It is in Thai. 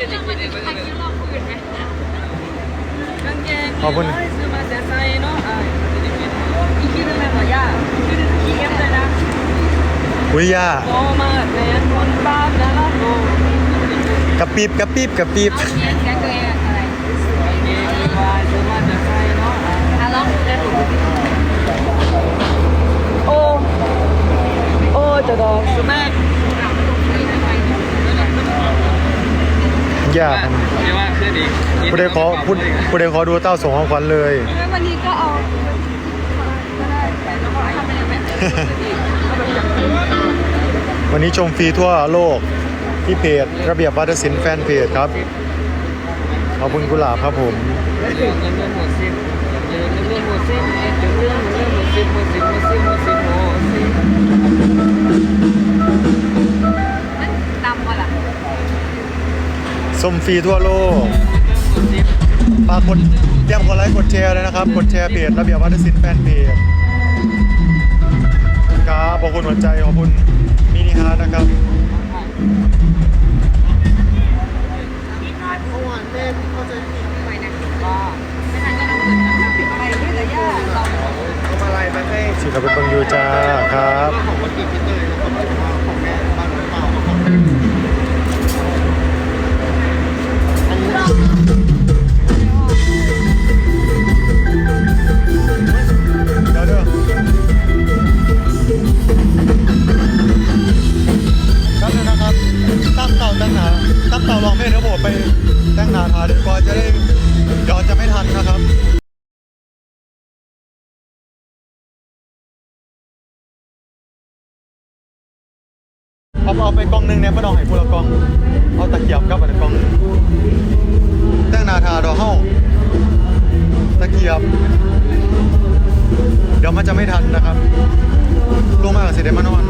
เป็นอีกทีหนึงก็คือกางเกขอบคุณค่ะขอบคุณขี้ยย่าโตมาแทนคนบ้านแล้วล่ะกระปีบกระปีบกระปีบโอ้โอ้จะดอกสุแม่ ย่าเรียกว่าขึ้นอีกผู้ใดขอผู้ผู้ใดขอดูเต้าส่งของขวัญเลยวันนี้ก็เอาก็ได้แต่เราก็ทำไปเลยไหมวันนี้ชมฟรีทั่วโลกที่เพจระเบียบวัฒนศิลป์แฟนเพจครับ ขอบคุณกุหลาบครับผมเรื่องเงินเรื่องหมดสิ้น ชมฟรีทั่วโลกฝากกดเตรียมกดไลค์กดแชร์เลยนะครับ กดแชร์เพจระเบียบวัฒนศิลป์แฟนเพจครับขอบคุณหัวใจขอบคุณมินิฮาร์ทนะครับไปนะไม่ทันก็ต้องตื่นนะไปด้วยแต่ย่าเราเอามาอะไรไปให้สิครับเป็นบังยูจ้าครับ ตั้งนาทาดีกว่าจะได้เดี๋ยวจะไม่ทันนะครับเอาเอาไปกล้องหนึงเนี่ยไม่ต้องให้พูละกล้อง เอาตะเกียบกับอันนนกล้องหนึ่งแต่งนาทาดอกเข้าตะเกียบ เดี๋ยวมันจะไม่ทันนะครับลงมากับสิเดมานอน